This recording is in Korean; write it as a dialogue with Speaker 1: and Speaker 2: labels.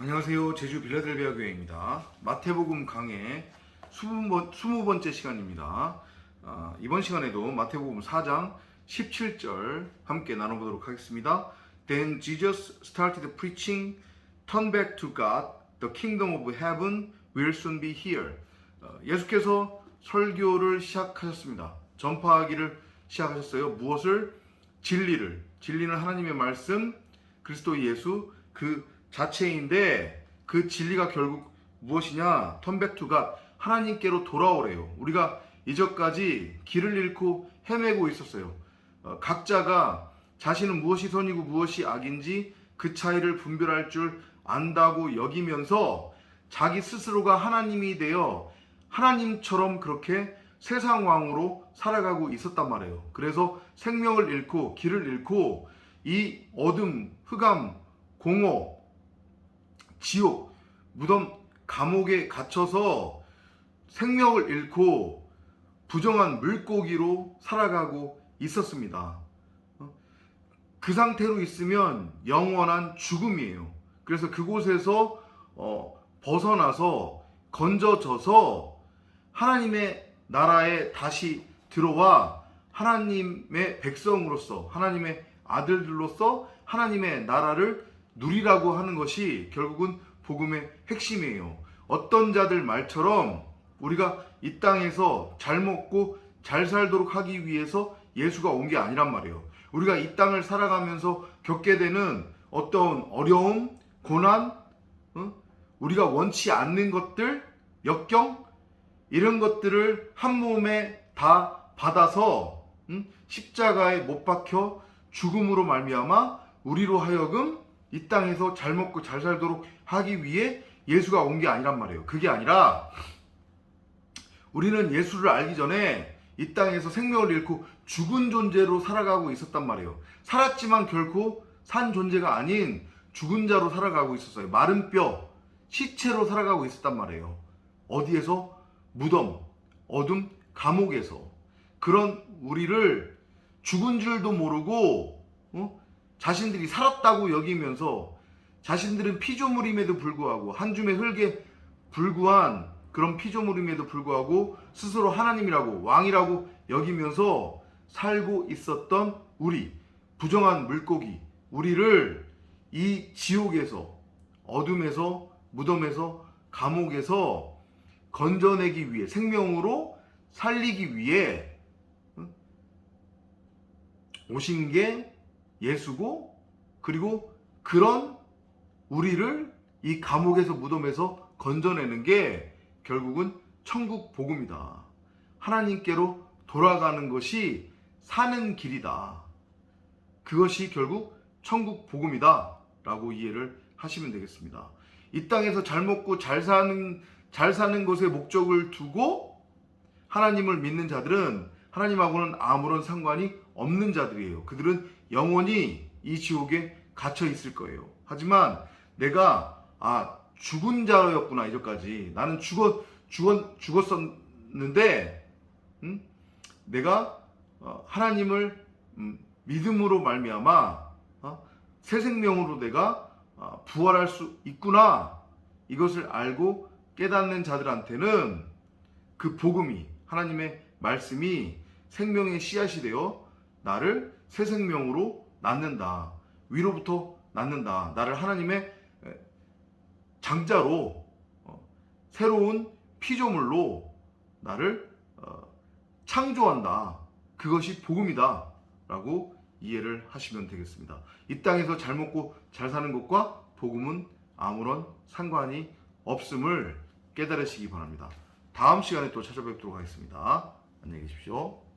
Speaker 1: 안녕하세요. 제주 빌라델비아 교회입니다. 마태복음 강의 20번, 20번째 시간입니다. 아, 이번 시간에도 마태복음 4장 17절 함께 나눠보도록 하겠습니다. Then Jesus started preaching, Turn back to God, the kingdom of heaven will soon be here. 어, 예수께서 설교를 시작하셨습니다. 전파하기를 시작하셨어요. 무엇을? 진리를. 진리는 하나님의 말씀, 그리스도 예수 그 자체인데 그 진리가 결국 무엇이냐? 턴백투가 하나님께로 돌아오래요. 우리가 이전까지 길을 잃고 헤매고 있었어요. 어, 각자가 자신은 무엇이 선이고 무엇이 악인지 그 차이를 분별할 줄 안다고 여기면서 자기 스스로가 하나님이 되어 하나님처럼 그렇게 세상 왕으로 살아가고 있었단 말이에요. 그래서 생명을 잃고 길을 잃고 이 어둠, 흑암, 공허, 지옥, 무덤, 감옥에 갇혀서 생명을 잃고 부정한 물고기로 살아가고 있었습니다. 어? 그 상태로 있으면 영원한 죽음이에요. 그래서 그곳에서 어, 벗어나서 건져져서 하나님의 나라에 다시 들어와 하나님의 백성으로서 하나님의 아들들로서 하나님의 나라를 누리라고 하는 것이 결국은 복음의 핵심이에요. 어떤 자들 말처럼 우리가 이 땅에서 잘 먹고 잘 살도록 하기 위해서 예수가 온 게 아니란 말이에요. 우리가 이 땅을 살아가면서 겪게 되는 어떤 어려움, 고난, 어? 우리가 원치 않는 것들, 역경, 이런 것들을 한 몸에 다 받아서 음? 십자가에 못 박혀 죽음으로 말미암아 우리로 하여금 이 땅에서 잘 먹고 잘 살도록 하기 위해 예수가 온 게 아니란 말이에요. 그게 아니라 우리는 예수를 알기 전에 이 땅에서 생명을 잃고 죽은 존재로 살아가고 있었단 말이에요. 살았지만 결코 산 존재가 아닌 죽은 자로 살아가고 있었어요. 마른 뼈, 시체로 살아가고 있었단 말이에요. 어디에서? 무덤, 어둠, 감옥에서. 그런 우리를 죽은 줄도 모르고 어? 자신들이 살았다고 여기면서 자신들은 피조물임에도 불구하고 한 줌의 흙에 불구한 그런 피조물임에도 불구하고 스스로 하나님이라고 왕이라고 여기면서 살고 있었던 우리 부정한 물고기 우리를 이 지옥에서 어둠에서 무덤에서 감옥에서 건져내기 위해 생명으로 살리기 위해 오신 게 예수고 그리고 그런 우리를 이 감옥에서 무덤에서 건져내는 게 결국은 천국 복음이다. 하나님께로 돌아가는 것이 사는 길이다. 그것이 결국 천국 복음이다. 라고 이해를 하시면 되겠습니다. 이 땅에서 잘 먹고 잘 사는, 잘 사는 것에 목적을 두고 하나님을 믿는 자들은 하나님하고는 아무런 상관이 없는 자들이에요. 그들은 영원히 이 지옥에 갇혀 있을 거예요. 하지만 내가 아 죽은 자였구나 이전까지 나는 죽었 죽었 죽었었는데 음? 내가 어, 하나님을 음, 믿음으로 말미암아 어? 새 생명으로 내가 어, 부활할 수 있구나 이것을 알고 깨닫는 자들한테는 그 복음이 하나님의 말씀이 생명의 씨앗이 되어 나를 새 생명으로 낳는다. 위로부터 낳는다. 나를 하나님의 장자로 어, 새로운 피조물로 나를 어, 창조한다. 그것이 복음이다. 라고 이해를 하시면 되겠습니다. 이 땅에서 잘 먹고 잘 사는 것과 복음은 아무런 상관이 없음을 깨달으시기 바랍니다. 다음 시간에 또 찾아뵙도록 하겠습니다. 안녕히 계십시오.